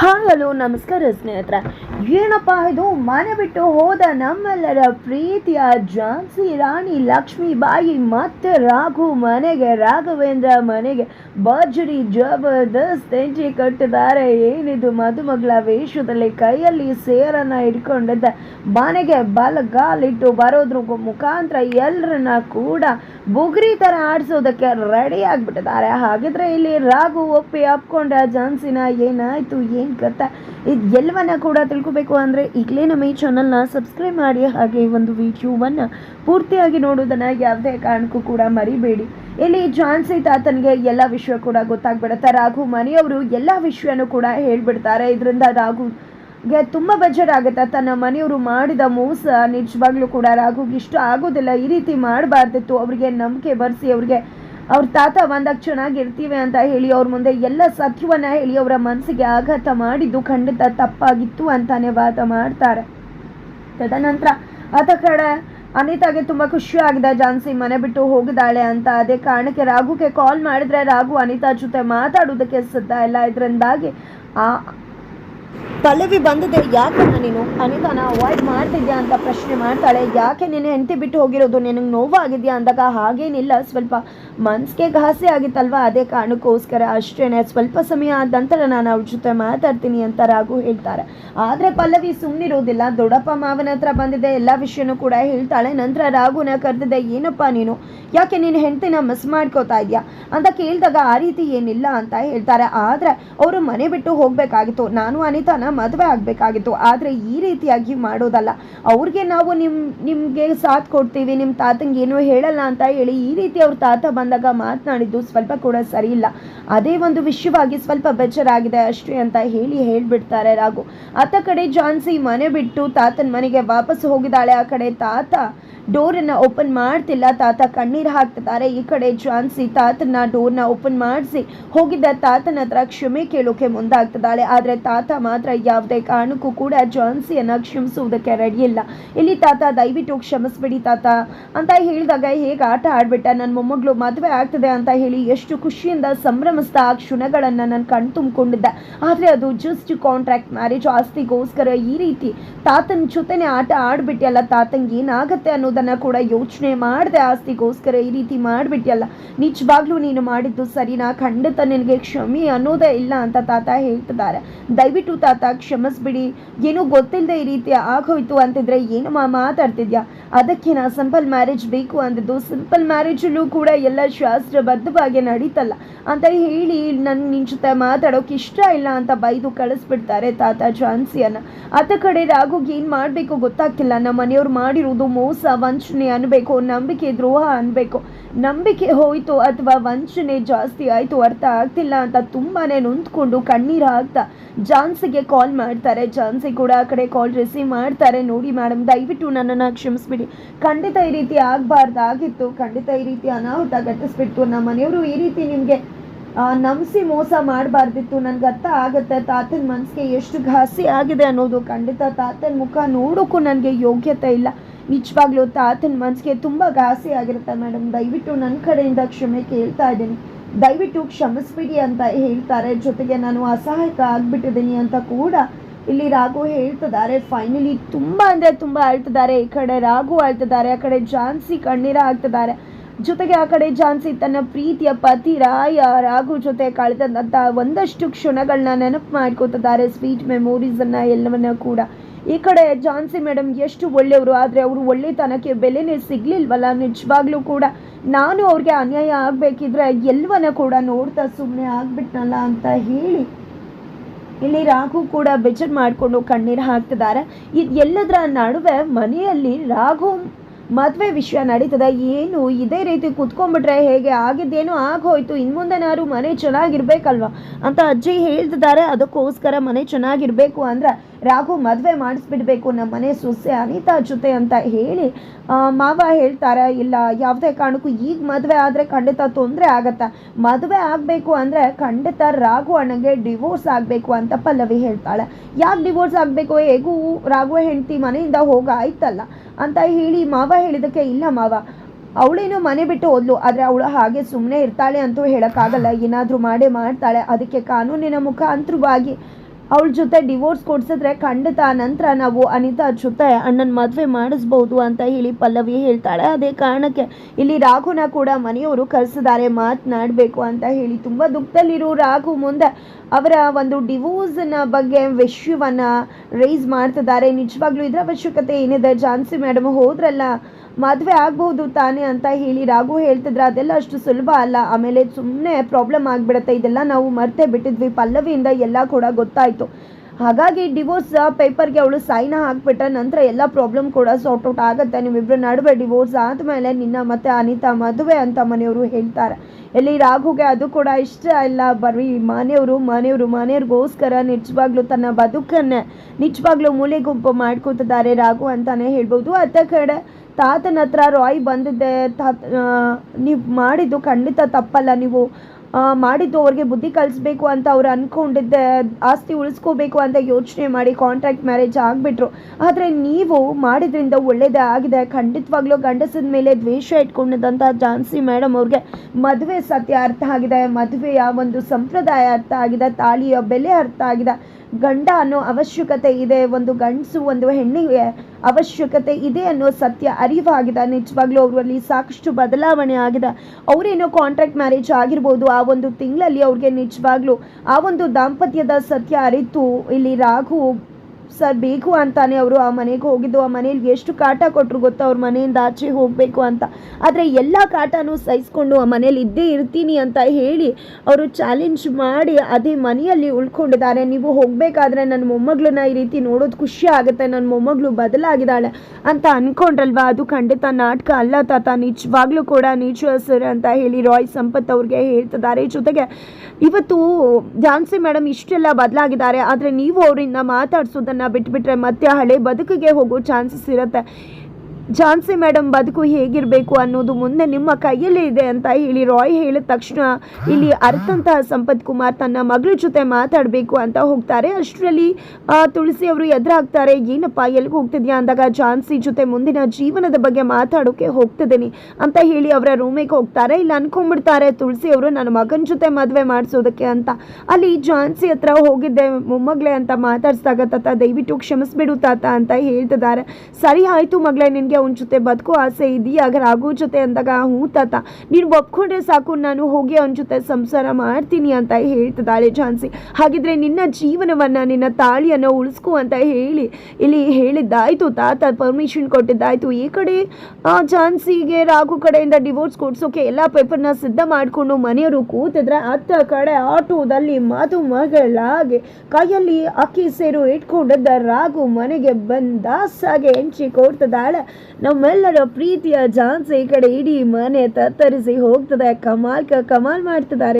Hi hello ನಮಸ್ಕಾರ ಸ್ನೇಹಿತರೆ. ಏನಪ್ಪ ಇದು? ಮನೆ ಬಿಟ್ಟು ಹೋದ ನಮ್ಮೆಲ್ಲರ ಪ್ರೀತಿಯ ಝಾನ್ಸಿ ರಾಣಿ ಲಕ್ಷ್ಮೀಬಾಯಿ ಮತ್ತೆ ರಾಘು ಮನೆಗೆ, ರಾಘವೇಂದ್ರ ಮನೆಗೆ ಭರ್ಜರಿ ಜಬರ್ದಸ್ತ್ ಎಂಟ್ರಿ ಕಟ್ಟಿದ್ದಾರೆ. ಏನಿದು? ಮದುಮಗಳ ವೇಷದಲ್ಲಿ ಕೈಯಲ್ಲಿ ಸೇರನ್ನ ಇಟ್ಕೊಂಡಿದ್ದ ಮನೆಗೆ ಬಲಗಾಲಿಟ್ಟು ಬರೋದ್ರ ಮುಖಾಂತರ ಎಲ್ಲರನ್ನ ಕೂಡ ಬುಗ್ರಿ ಥರ ಆಡಿಸೋದಕ್ಕೆ ರೆಡಿ ಆಗಿಬಿಟ್ಟಿದ್ದಾರೆ. ಹಾಗಿದ್ರೆ ಇಲ್ಲಿ ರಾಘು, ಒಪ್ಪಿ, ಅಪ್ಕೊಂಡ, ಜಾನ್ಸಿನ ಏನಾಯ್ತು, ಏನು ಕತ್ತ ಇದು ಎಲ್ಲವನ್ನ ಕೂಡ ತಿಳ್ಕೊಬೇಕು ಅಂದರೆ ಈಗಲೇ ನಮ್ಮ ಈ ಚಾನಲ್ನ ಸಬ್ಸ್ಕ್ರೈಬ್ ಮಾಡಿ, ಹಾಗೆ ಒಂದು ವಿಡಿಯೋವನ್ನು ಪೂರ್ತಿಯಾಗಿ ನೋಡೋದನ್ನು ಯಾವುದೇ ಕಾರಣಕ್ಕೂ ಕೂಡ ಮರಿಬೇಡಿ. ಇಲ್ಲಿ ಜಾನ್ಸಿ ತಾತನಿಗೆ ಎಲ್ಲ ವಿಷಯ ಕೂಡ ಗೊತ್ತಾಗ್ಬಿಡುತ್ತೆ. ರಾಘು ಮನೆಯವರು ಎಲ್ಲ ವಿಷಯನೂ ಕೂಡ ಹೇಳ್ಬಿಡ್ತಾರೆ. ಇದರಿಂದ ರಾಘು ಗೆ ತುಂಬ ಬೇಜಾರಾಗುತ್ತೆ. ತನ್ನ ಮನೆಯವರು ಮಾಡಿದ ಮೋಸ ನಿಜವಾಗ್ಲೂ ಕೂಡ ರಾಘುಗೆ ಇಷ್ಟ ಆಗೋದಿಲ್ಲ. ಈ ರೀತಿ ಮಾಡಬಾರ್ದಿತ್ತು. ಅವ್ರಿಗೆ ನಂಬಿಕೆ ಬರೆಸಿ ಅವ್ರಿಗೆ ಅವ್ರ ತಾತ ಒಂದಾಗ ಚೆನ್ನಾಗಿರ್ತೀವಿ ಅಂತ ಹೇಳಿ ಅವ್ರ ಮುಂದೆ ಎಲ್ಲ ಸತ್ಯವನ್ನು ಹೇಳಿ ಅವರ ಮನಸ್ಸಿಗೆ ಆಘಾತ ಮಾಡಿದ್ದು ಖಂಡಿತ ತಪ್ಪಾಗಿತ್ತು ಅಂತಾನೆ ವಾದ ಮಾಡ್ತಾರೆ. ತದನಂತರ ಆತ ಕಡೆ ಅನಿತಾಗೆ ತುಂಬ ಖುಷಿ ಆಗಿದೆ. ಜಾನ್ಸಿ ಮನೆ ಬಿಟ್ಟು ಹೋಗಿದ್ದಾಳೆ ಅಂತ ಅದೇ ಕಾರಣಕ್ಕೆ ರಾಘುಗೆ ಕಾಲ್ ಮಾಡಿದ್ರೆ ರಾಘು ಅನಿತಾ ಜೊತೆ ಮಾತಾಡೋದಕ್ಕೆ ಸಿದ್ಧ ಇಲ್ಲ. ಇದರಿಂದಾಗಿ ಆ ಪಲ್ಲವಿ ಬಂದಿದೆ ಯಾಕಣ್ಣ ನೀನು? ಅನಿತಾನ ಅವಾಯ್ಡ್ ಮಾಡ್ತಿದ್ಯಾ ಅಂತ ಪ್ರಶ್ನೆ ಮಾಡ್ತಾಳೆ. ಯಾಕೆ ನೀನು ಹೆಂಡತಿ ಬಿಟ್ಟು ಹೋಗಿರೋದು? ನಿನಗೆ ನೋವಾಗಿದೆಯಾ ಅಂದಾಗ ಹಾಗೇನಿಲ್ಲ. ಸ್ವಲ್ಪ ಮನ್ಸಿಗೆ ಘಾಸಿ ಆಗಿತ್ತಲ್ವಾ? ಅದೇ ಕಾರಣಕ್ಕೋಸ್ಕರ ಅಷ್ಟೇನೆ. ಸ್ವಲ್ಪ ಸಮಯ ಆದ ನಂತರ ನಾನು ಅವ್ರ ಜೊತೆ ಮಾತಾಡ್ತೀನಿ ಅಂತ ರಾಘು ಹೇಳ್ತಾರೆ. ಆದರೆ ಪಲ್ಲವಿ ಸುಮ್ಮನಿರೋದಿಲ್ಲ ದೊಡ್ಡಪ್ಪ ಮಾವನ ಹತ್ರ ಬಂದಿದೆ. ಎಲ್ಲ ವಿಷಯನೂ ಕೂಡ ಹೇಳ್ತಾಳೆ. ನಂತರ ರಾಘುನ ಕರೆದಿದೆ, ಏನಪ್ಪ ನೀನು? ಯಾಕೆ ನೀನು ಹೆಂಡತಿನ ಮಿಸ್ ಮಾಡ್ಕೋತಾ ಇದೆಯಾ? ಅಂತ ಕೇಳಿದಾಗ, ಆ ರೀತಿ ಏನಿಲ್ಲ ಅಂತ ಹೇಳ್ತಾರೆ. ಆದರೆ, ಅವರು ಮನೆ ಬಿಟ್ಟು ಹೋಗಬೇಕಾಗಿತ್ತು. ನಾನು ಅನಿತಾನ ಮದುವೆ ಆಗಬೇಕಾಗಿತ್ತು. ಆದರೆ ಈ ರೀತಿಯಾಗಿ ಮಾಡೋದಲ್ಲ. ಅವ್ರಿಗೆ ನಾವು ನಿಮ್ಮ ನಿಮಗೆ ಸಾಥ್ ಕೊಡ್ತೀವಿ ನಿಮ್ಮ ತಾತಂಗೆ ಏನೂ ಹೇಳಲ್ಲ ಅಂತ ಹೇಳಿ ಈ ರೀತಿ ಅವ್ರ ತಾತ ಬಂದಾಗ ಮಾತನಾಡಿದ್ದು ಸ್ವಲ್ಪ ಕೂಡ ಸರಿ ಇಲ್ಲ. ಅದೇ ಒಂದು ವಿಷಯವಾಗಿ ಸ್ವಲ್ಪ ಬೆಚ್ಚರಾಗಿದೆ ಅಷ್ಟೇ ಅಂತ ಹೇಳಿ ಹೇಳ್ಬಿಡ್ತಾರೆ ರಾಘು. ಆತ ಕಡೆ ಜಾನ್ಸಿ ಮನೆ ಬಿಟ್ಟು ತಾತನ ಮನೆಗೆ ವಾಪಸ್ ಹೋಗಿದ್ದಾಳೆ. ಆ ಕಡೆ ತಾತ ಡೋರನ್ನ ಓಪನ್ ಮಾಡ್ತಿಲ್ಲ. ತಾತ ಕಣ್ಣೀರು ಹಾಕ್ತಿದ್ದಾರೆ. ಈ ಕಡೆ ಜಾನ್ಸಿ ತಾತನ ಡೋರ್ನ ಓಪನ್ ಮಾಡಿಸಿ ಹೋಗಿದ್ದ ತಾತನ ಹತ್ರ ಕ್ಷಮೆ ಕೇಳೋಕೆ ಮುಂದಾಗ್ತಿದ್ದಾಳೆ. ಆದರೆ ತಾತ ಮಾತ್ರ ಯಾವುದೇ ಕಾರಣಕ್ಕೂ ಕೂಡ ಜಾನ್ಸಿಯನ್ನ ಕ್ಷಮಿಸುವುದಕ್ಕೆ ರೆಡಿ ಇಲ್ಲ. ಇಲ್ಲಿ ತಾತ ದಯವಿಟ್ಟು ಕ್ಷಮಿಸ್ಬಿಡಿ ತಾತ. ಅಂತ ಹೇಳಿದಾಗ ಹೇಗೆ ಆಟ ಆಡ್ಬಿಟ್ಟ. ನನ್ನ ಮೊಮ್ಮಗಳು ಮದುವೆ ಆಗ್ತದೆ ಅಂತ ಹೇಳಿ ಎಷ್ಟು ಖುಷಿಯಿಂದ ಸಂಭ್ರಮಿಸ್ತಾ ಆ ಕ್ಷಣಗಳನ್ನು ನಾನು ಕಣ್ ತುಂಬಿಕೊಂಡಿದ್ದೆ. ಆದರೆ ಅದು ಜಸ್ಟ್ ಕಾಂಟ್ರಾಕ್ಟ್ ಮ್ಯಾರೇಜ್ ಆಸ್ತಿಗೋಸ್ಕರ ಈ ರೀತಿ ತಾತನ ಜೊತೆನೆ ಆಟ ಆಡ್ಬಿಟ್ಟಿಯಲ್ಲ ತಾತಂಗೆ ಏನಾಗತ್ತೆ ಅನ್ನೋದನ್ನ ಕೂಡ ಯೋಚನೆ ಮಾಡಿದೆ ಆಸ್ತಿಗೋಸ್ಕರ ಈ ರೀತಿ ಮಾಡ್ಬಿಟ್ಟಿಯಲ್ಲ ನಿಜವಾಗ್ಲೂ ನೀನು ಮಾಡಿದ್ದು ಸರಿನಾ? ಖಂಡಿತ ನಿನಗೆ ಕ್ಷಮೆ ಅನ್ನೋದೇ ಇಲ್ಲ ಅಂತ ತಾತ ಹೇಳ್ತಿದ್ದಾರೆ. ದಯವಿಟ್ಟು ತಾತ ಕ್ಷಮಿಸ್ಬಿಡಿ. ಏನೂ ಗೊತ್ತಿಲ್ಲದೆ ಈ ರೀತಿ ಆಗೋಯ್ತು ಅಂತಿದ್ರೆ ಏನು ಮಾತಾಡ್ತಿದ್ಯಾ? ಅದಕ್ಕೆ ನಾ ಸಿಂಪಲ್ ಮ್ಯಾರೇಜ್ ಬೇಕು ಅಂದಿದ್ದು. ಸಿಂಪಲ್ ಮ್ಯಾರೇಜಲ್ಲೂ ಕೂಡ ಎಲ್ಲ ಶಾಸ್ತ್ರಬದ್ಧವಾಗಿ ನಡೀತಲ್ಲ. ಅಂತ ಹೇಳಿ ನನ್ನ ನಿನ್ನ ಜೊತೆ ಮಾತಾಡೋಕೆ ಇಷ್ಟ ಇಲ್ಲ ಅಂತ ಬೈದು ಕಳಿಸ್ಬಿಡ್ತಾರೆ ತಾತ ಝಾನ್ಸಿಯನ್ನ. ಆತ ಕಡೆ ರಾಘುಗೆ ಏನು ಮಾಡಬೇಕು ಗೊತ್ತಾಗ್ತಿಲ್ಲ. ನಮ್ಮ ಮನೆಯವ್ರು ಮಾಡಿರೋದು ಮೋಸ ವಂಚನೆ ಅನ್ಬೇಕು, ನಂಬಿಕೆ ದ್ರೋಹ ಅನ್ಬೇಕು. ನಂಬಿಕೆ ಹೋಯಿತು ಅಥವಾ ವಂಚನೆ ಜಾಸ್ತಿ ಆಯ್ತು ಅರ್ಥ ಆಗ್ತಿಲ್ಲ ಅಂತ ತುಂಬಾನೇ ನೊಂದ್ಕೊಂಡು ಕಣ್ಣೀರು ಹಾಕ್ತಾ ಜಾನ್ಸಿಗೆ ಕಾಲ್ ಮಾಡ್ತಾರೆ. ಜಾನ್ಸಿ ಕೂಡ ಆ ಕಡೆ ಕಾಲ್ ರಿಸೀವ್ ಮಾಡ್ತಾರೆ. ನೋಡಿ ಮೇಡಮ್ ದಯವಿಟ್ಟು ನನ್ನನ್ನು ಕ್ಷಮಿಸ್ಬಿಡಿ. ಖಂಡಿತ ಈ ರೀತಿ ಆಗಬಾರ್ದಾಗಿತ್ತು ಖಂಡಿತ ಈ ರೀತಿ ಅನಾಹುತ ಘಟಿಸ್ಬಿಟ್ಟು ನಮ್ಮ ಮನೆಯವರು ಈ ರೀತಿ ನಿಮಗೆ ನಂಬಿಸಿ ಮೋಸ ಮಾಡಬಾರ್ದಿತ್ತು. ನನ್ಗೆ ಅರ್ಥ ಆಗುತ್ತೆ. ತಾತನ ಮನಸ್ಸಿಗೆ ಎಷ್ಟು ಘಾಸಿ ಆಗಿದೆ ಅನ್ನೋದು ಖಂಡಿತ ತಾತನ ಮುಖ ನೋಡೋಕ್ಕೂ ನನಗೆ ಯೋಗ್ಯತೆ ಇಲ್ಲ. ನಿಜವಾಗ್ಲೂ ತಾತನ ಮನಸ್ಸಿಗೆ ತುಂಬ ಘಾಸಿ ಆಗಿರುತ್ತೆ ಮೇಡಮ್ ದಯವಿಟ್ಟು ನನ್ನ ಕಡೆಯಿಂದ ಕ್ಷಮೆ ಕೇಳ್ತಾ ಇದ್ದೀನಿ. ದಯವಿಟ್ಟು ಕ್ಷಮಿಸ್ಬಿಡಿ ಅಂತ ಹೇಳ್ತಾರೆ. ಜೊತೆಗೆ ನಾನು ಅಸಹಾಯಕ ಆಗಿಬಿಟ್ಟಿದ್ದೀನಿ ಅಂತ ಕೂಡ ಇಲ್ಲಿ ರಾಘು ಹೇಳ್ತಿದ್ದಾರೆ. ಫೈನಲಿ ತುಂಬ ಅಂದರೆ ತುಂಬ ಅಳ್ತಿದ್ದಾರೆ. ಈ ಕಡೆ ರಾಘು ಅಳ್ತಿದ್ದಾರೆ, ಆ ಕಡೆ ಜಾನ್ಸಿ ಕಣ್ಣೀರ ಹಾಕ್ತಿದ್ದಾರೆ. ಜೊತೆಗೆ ಆ ಕಡೆ ಜಾನ್ಸಿ ತನ್ನ ಪ್ರೀತಿಯ ಪತಿ ರಾಯ, ರಾಘು ಜೊತೆ ಕಳೆದಂಥ ಒಂದಷ್ಟು ಕ್ಷಣಗಳನ್ನ ನೆನಪು ಮಾಡ್ಕೋತಿದ್ದಾರೆ. ಸ್ವೀಟ್ ಮೆಮೊರೀಸನ್ನು ಎಲ್ಲವನ್ನ ಕೂಡ. ಈ ಕಡೆ ಜಾನ್ಸಿ ಮೇಡಮ್ ಎಷ್ಟು ಒಳ್ಳೆಯವರು, ಆದರೆ ಅವರು ಒಳ್ಳೆತನಕ್ಕೆ ಬೆಲೆನೇ ಸಿಗ್ಲಿಲ್ವಲ್ಲ? ನಿಜವಾಗ್ಲೂ ಕೂಡ ನಾನು ಅವ್ರಿಗೆ ಅನ್ಯಾಯ ಆಗಬೇಕಿದ್ರೆ ಎಲ್ಲವನ್ನ ಕೂಡ ನೋಡ್ತಾ ಸುಮ್ಮನೆ ಆಗ್ಬಿಟ್ನಲ್ಲ ಅಂತ ಹೇಳಿ. ಇಲ್ಲಿ ರಾಘು ಕೂಡ ಬೇಜಾರು ಮಾಡಿಕೊಂಡು ಕಣ್ಣೀರು ಹಾಕ್ತಿದ್ದಾರೆ. ಇದು ಎಲ್ಲದರ ನಡುವೆ ಮನೆಯಲ್ಲಿ ರಾಘು ಮದುವೆ ವಿಷಯ ನಡೀತದೆ. ಏನು ಇದೇ ರೀತಿ ಕುತ್ಕೊಂಡ್ಬಿಟ್ರೆ ಹೇಗೆ? ಆಗಿದ್ದೇನೋ ಆಗೋಯ್ತು ಇನ್ನು ಮುಂದೆನಾದ್ರು ಮನೆ ಚೆನ್ನಾಗಿರ್ಬೇಕಲ್ವಾ? ಅಂತ ಅಜ್ಜಿ ಹೇಳ್ತಿದ್ದಾರೆ. ಅದಕ್ಕೋಸ್ಕರ ಮನೆ ಚೆನ್ನಾಗಿರಬೇಕು ಅಂದ್ರೆ ರಾಘು ಮದುವೆ ಮಾಡಿಸ್ಬಿಡ್ಬೇಕು, ನಮ್ಮ ಮನೆ ಸೊಸೆ ಅನಿತಾ ಜೊತೆ ಅಂತ ಹೇಳಿ ಮಾವ ಹೇಳ್ತಾರೆ, ಇಲ್ಲ, ಯಾವುದೇ ಕಾರಣಕ್ಕೂ ಈಗ ಮದುವೆ ಆದರೆ ಖಂಡಿತ ತೊಂದರೆ ಆಗತ್ತೆ. ಮದುವೆ ಆಗಬೇಕು ಅಂದರೆ ಖಂಡಿತ ರಾಘು ಅಣ್ಣಗೆ ಡಿವೋರ್ಸ್ ಆಗಬೇಕು ಅಂತ ಪಲ್ಲವಿ ಹೇಳ್ತಾಳೆ. ಯಾಕೆ ಡಿವೋರ್ಸ್ ಆಗಬೇಕು? ಹೇಗೂ ರಾಘು ಹೆಂಡತಿ ಮನೆಯಿಂದ ಹೋಗಾಯ್ತಲ್ಲ ಅಂತ ಹೇಳಿ ಮಾವ ಹೇಳಿದಕ್ಕೆ, ಇಲ್ಲ ಮಾವ, ಅವಳೇನೋ ಮನೆ ಬಿಟ್ಟು ಹೋದ್ಲು, ಆದರೆ ಅವಳು ಹಾಗೆ ಸುಮ್ಮನೆ ಇರ್ತಾಳೆ ಅಂತೂ ಹೇಳೋಕ್ಕಾಗಲ್ಲ. ಏನಾದರೂ ಮಾಡೇ ಮಾಡ್ತಾಳೆ. ಅದಕ್ಕೆ ಕಾನೂನಿನ ಮುಖಾಂತರವಾಗಿ ಅವಳ ಜೊತೆ ಡಿವೋರ್ಸ್ ಕೊಡ್ಸಿದ್ರೆ ಖಂಡಿತ ನಂತರ ನಾವು ಅನಿತಾ ಜೊತೆ ಅಣ್ಣನ ಮದುವೆ ಮಾಡಿಸ್ಬೋದು ಅಂತ ಹೇಳಿ ಪಲ್ಲವಿ ಹೇಳ್ತಾಳೆ. ಅದೇ ಕಾರಣಕ್ಕೆ ಇಲ್ಲಿ ರಾಘುನ ಕೂಡ ಮನೆಯವರು ಕರೆಸಿದ್ದಾರೆ ಮಾತನಾಡಬೇಕು ಅಂತ ಹೇಳಿ. ತುಂಬ ದುಃಖದಲ್ಲಿರೋ ರಾಘು ಮುಂದೆ ಅವರ ಒಂದು ಡಿವೋರ್ಸ್ನ ಬಗ್ಗೆ ವಿಷಯವನ್ನ ರೈಸ್ ಮಾಡ್ತಿದ್ದಾರೆ. ನಿಜವಾಗ್ಲೂ ಇದರ ಅವಶ್ಯಕತೆ ಏನಿದೆ? ಝಾನ್ಸಿ ಮೇಡಮ್ ಹೋದ್ರಲ್ಲ ಮದುವೆ ಆಗ್ಬಹುದು ತಾನೇ ಅಂತ ಹೇಳಿ ರಾಘು ಹೇಳ್ತಿದ್ರೆ ಅದೆಲ್ಲ ಅಷ್ಟು ಸುಲಭ ಅಲ್ಲ. ಆಮೇಲೆ ಸುಮ್ಮನೆ ಪ್ರಾಬ್ಲಮ್ ಆಗಿಬಿಡುತ್ತೆ. ಇದೆಲ್ಲ ನಾವು ಮರ್ತೇ ಬಿಟ್ಟಿದ್ವಿ. ಪಲ್ಲವಿಯಿಂದ ಎಲ್ಲ ಕೂಡ ಗೊತ್ತಾಯಿತು. ಹಾಗಾಗಿ ಡಿವೋರ್ಸ್ ಪೇಪರ್ಗೆ ಅವಳು ಸೈನ್ ಹಾಕ್ಬಿಟ್ಟ ನಂತರ ಎಲ್ಲ ಪ್ರಾಬ್ಲಮ್ ಕೂಡ ಸಾರ್ಟ್ ಔಟ್ ಆಗುತ್ತೆ. ನಿಮ್ಮಿಬ್ಬರ ನಡುವೆ ಡಿವೋರ್ಸ್ ಆದಮೇಲೆ ನಿನ್ನ ಮತ್ತೆ ಅನಿತಾ ಮದುವೆ ಅಂತ ಮನೆಯವರು ಹೇಳ್ತಾರೆ. ಎಲ್ಲಿ ರಾಘುಗೆ ಅದು ಕೂಡ ಇಷ್ಟ ಇಲ್ಲ. ಬರೀ ಮನೆಯವರು ಮನೆಯವರು, ಮನೆಯವ್ರಿಗೋಸ್ಕರ ನಿಜವಾಗ್ಲೂ ತನ್ನ ಬದುಕನ್ನೇ ನಿಜವಾಗ್ಲೂ ಮೂಲೆ ಗುಂಪು ಮಾಡ್ಕೊತಿದ್ದಾರೆ ರಾಘು ಅಂತಾನೆ ಹೇಳ್ಬೋದು. ಅತ್ತ ಕಡೆ ತಾತನ ಹತ್ರ ರಾಯ್ ಬಂದಿದ್ದೆ. ತಾತ ನೀವು ಮಾಡಿದ್ದು ಖಂಡಿತ ತಪ್ಪಲ್ಲ. ನೀವು ಮಾಡಿದ್ದು ಅವ್ರಿಗೆ ಬುದ್ಧಿ ಕಲಿಸ್ಬೇಕು ಅಂತ ಅವ್ರು ಅಂದ್ಕೊಂಡಿದ್ದೆ ಆಸ್ತಿ ಉಳಿಸ್ಕೋಬೇಕು ಅಂತ ಯೋಚನೆ ಮಾಡಿ ಕಾಂಟ್ರಾಕ್ಟ್ ಮ್ಯಾರೇಜ್ ಆಗಿಬಿಟ್ರು. ಆದರೆ ನೀವು ಮಾಡಿದ್ರಿಂದ ಒಳ್ಳೇದೇ ಆಗಿದೆ. ಖಂಡಿತವಾಗ್ಲೂ ಗಂಡಸದ ಮೇಲೆ ದ್ವೇಷ ಇಟ್ಕೊಂಡಿದ್ದಂಥ ಝಾನ್ಸಿ ಮೇಡಮ್ ಅವ್ರಿಗೆ ಮದುವೆ ಸತ್ಯ ಅರ್ಥ ಆಗಿದೆ. ಮದುವೆಯ ಒಂದು ಸಂಪ್ರದಾಯ ಅರ್ಥ ಆಗಿದೆ. ತಾಳಿಯ ಬೆಲೆ ಅರ್ಥ ಆಗಿದೆ. ಗಂಡ ಅನ್ನೋ ಅವಶ್ಯಕತೆ ಇದೆ, ಒಂದು ಗಂಡಸು, ಒಂದು ಹೆಣ್ಣಿಗೆ ಅವಶ್ಯಕತೆ ಇದೆ ಅನ್ನೋ ಸತ್ಯ ಅರಿವಾಗಿದೆ. ನಿಜವಾಗ್ಲೂ ಅವರಲ್ಲಿ ಸಾಕಷ್ಟು ಬದಲಾವಣೆ ಆಗಿದೆ. ಅವರೇನೋ ಕಾಂಟ್ರಾಕ್ಟ್ ಮ್ಯಾರೇಜ್ ಆಗಿರ್ಬೋದು, ಆ ಒಂದು ತಿಂಗಳಲ್ಲಿ ಅವ್ರಿಗೆ ನಿಜವಾಗ್ಲೂ ಆ ಒಂದು ದಾಂಪತ್ಯದ ಸತ್ಯ ಅರಿತು. ಇಲ್ಲಿ ರಾಘು ಸರ್, ಬೇಕು ಅಂತಾನೆ ಅವರು ಆ ಮನೆಗೆ ಹೋಗಿದ್ದು. ಆ ಮನೇಲಿ ಎಷ್ಟು ಕಾಟ ಕೊಟ್ಟರು ಗೊತ್ತಾ? ಅವ್ರ ಮನೆಯಿಂದ ಆಚೆ ಹೋಗಬೇಕು ಅಂತ. ಆದರೆ ಎಲ್ಲ ಕಾಟನೂ ಸಹಿಸ್ಕೊಂಡು ಆ ಮನೇಲಿ ಇದ್ದೇ ಇರ್ತೀನಿ ಅಂತ ಹೇಳಿ ಅವರು ಚಾಲೆಂಜ್ ಮಾಡಿ ಅದೇ ಮನೆಯಲ್ಲಿ ಉಳ್ಕೊಂಡಿದ್ದಾರೆ. ನೀವು ಹೋಗಬೇಕಾದ್ರೆ ನನ್ನ ಮೊಮ್ಮಗಳನ್ನ ಈ ರೀತಿ ನೋಡೋದು ಖುಷಿ ಆಗುತ್ತೆ. ನನ್ನ ಮೊಮ್ಮಗಳು ಬದಲಾಗಿದ್ದಾಳೆ ಅಂತ ಅಂದ್ಕೊಂಡ್ರಲ್ವಾ ಅದು ಖಂಡಿತ ನಾಟಕ ಅಲ್ಲ ತಾತ. ನಿಜವಾಗ್ಲೂ ಕೂಡ ನೀಚು ಸರ್ ಅಂತ ಹೇಳಿ ರಾಯ್ ಸಂಪತ್ ಅವ್ರಿಗೆ ಹೇಳ್ತಿದ್ದಾರೆ. ಜೊತೆಗೆ ಇವತ್ತು ಝಾನ್ಸಿ ಮೇಡಮ್ ಇಷ್ಟೆಲ್ಲ ಬದಲಾಗಿದ್ದಾರೆ. ಆದರೆ ನೀವು ಅವರಿಂದ ಮಾತಾಡ್ಸೋದನ್ನು ಬಿಟ್ಬಿಟ್ರೆ ಮತ್ತೆ ಹಳೆ ಬದುಕಿಗೆ ಹೋಗೋ ಚಾನ್ಸಸ್ ಇರುತ್ತೆ. ಝಾನ್ಸಿ ಮೇಡಮ್ ಬದುಕು ಹೇಗಿರಬೇಕು ಅನ್ನೋದು ಮುಂದೆ ನಿಮ್ಮ ಕೈಯಲ್ಲೇ ಇದೆ ಅಂತ ಹೇಳಿ ರಾಯ್ ಹೇಳಿದ ತಕ್ಷಣ ಇಲ್ಲಿ ಅರ್ಥಂತಹ ಸಂಪತ್ ಕುಮಾರ್ ತನ್ನ ಮಗಳ ಜೊತೆ ಮಾತಾಡಬೇಕು ಅಂತ ಹೋಗ್ತಾರೆ. ಅಷ್ಟರಲ್ಲಿ ತುಳಸಿ ಅವರು ಎದುರಾಗ್ತಾರೆ. ಏನಪ್ಪ, ಎಲ್ಲಿಗೆ ಹೋಗ್ತಿದ್ಯಾ ಅಂದಾಗ ಝಾನ್ಸಿ ಜೊತೆ ಮುಂದಿನ ಜೀವನದ ಬಗ್ಗೆ ಮಾತಾಡೋಕೆ ಹೋಗ್ತಿದ್ದೀನಿ ಅಂತ ಹೇಳಿ ಅವರ ರೂಮಿಗೆ ಹೋಗ್ತಾರೆ. ಇಲ್ಲಿ ಅನ್ಕೊಂಡ್ಬಿಡ್ತಾರೆ, ತುಳಸಿ ಅವರು ನನ್ನ ಮಗನ ಜೊತೆ ಮದುವೆ ಮಾಡಿಸೋದಕ್ಕೆ ಅಂತ. ಅಲ್ಲಿ ಝಾನ್ಸಿ ಹತ್ರ ಹೋಗಿದ್ದೆ, ಮೊಮ್ಮಗಳೇ ಅಂತ ಮಾತಾಡ್ಸಿದಾಗ ತಾತ ದಯವಿಟ್ಟು ಕ್ಷಮಿಸ್ಬಿಡು ತಾತ ಅಂತ ಹೇಳ್ತಿದ್ದಾರೆ. ಸರಿ ಆಯಿತು ಮಗಳೇ, ನಿನಗೆ ಅವನ ಜೊತೆ ಬದುಕೋ ಆಸೆ ಇದೆಯಾ? ಆಗ ರಾಘು ಜೊತೆ ಅಂದಾಗ, ಹ್ಞೂ ತಾತ, ನೀನು ಒಪ್ಕೊಂಡ್ರೆ ಸಾಕು, ನಾನು ಹೋಗಿ ಅವನ ಜೊತೆ ಸಂಸಾರ ಮಾಡ್ತೀನಿ ಅಂತ ಹೇಳ್ತಿದ್ದಾಳೆ ಝಾನ್ಸಿ. ಹಾಗಿದ್ರೆ ನಿನ್ನ ಜೀವನವನ್ನು, ನಿನ್ನ ತಾಳಿಯನ್ನು ಉಳಿಸ್ಕೊ ಅಂತ ಹೇಳಿ, ಇಲ್ಲಿ ಹೇಳಿದ್ದಾಯ್ತು ತಾತ ಪರ್ಮಿಷನ್ ಕೊಟ್ಟಿದ್ದಾಯ್ತು. ಈ ಕಡೆ ಝಾನ್ಸಿಗೆ ರಾಘು ಕಡೆಯಿಂದ ಡಿವೋರ್ಸ್ ಕೊಡ್ಸೋಕೆ ಎಲ್ಲ ಪೇಪರ್ನ ಸಿದ್ಧ ಮಾಡಿಕೊಂಡು ಮನೆಯವರು ಕೂತಿದ್ರೆ, ಅತ್ತ ಕಡೆ ಆಟೋದಲ್ಲಿ ಮಾತು ಮಗಳಾಗೆ ಕೈಯಲ್ಲಿ ಅಕ್ಕಿ ಸೇರು ಇಟ್ಕೊಂಡಿದ್ದ ರಾಘು ಮನೆಗೆ ಬಂದಾಸಾಗೆ ಹೆಂಚಿ ಕೊಡ್ತಿದ್ದಾಳೆ. ನಮ್ಮೆಲ್ಲರ ಪ್ರೀತಿಯ ಝಾನ್ಸಿ ಈ ಕಡೆ ಇಡೀ ಮನೆ ತತ್ತರಿಸಿ ಹೋಗ್ತದೆ. ಕಮಾಲ್ ಕಮಾಲ್ ಮಾಡ್ತಿದ್ದಾರೆ.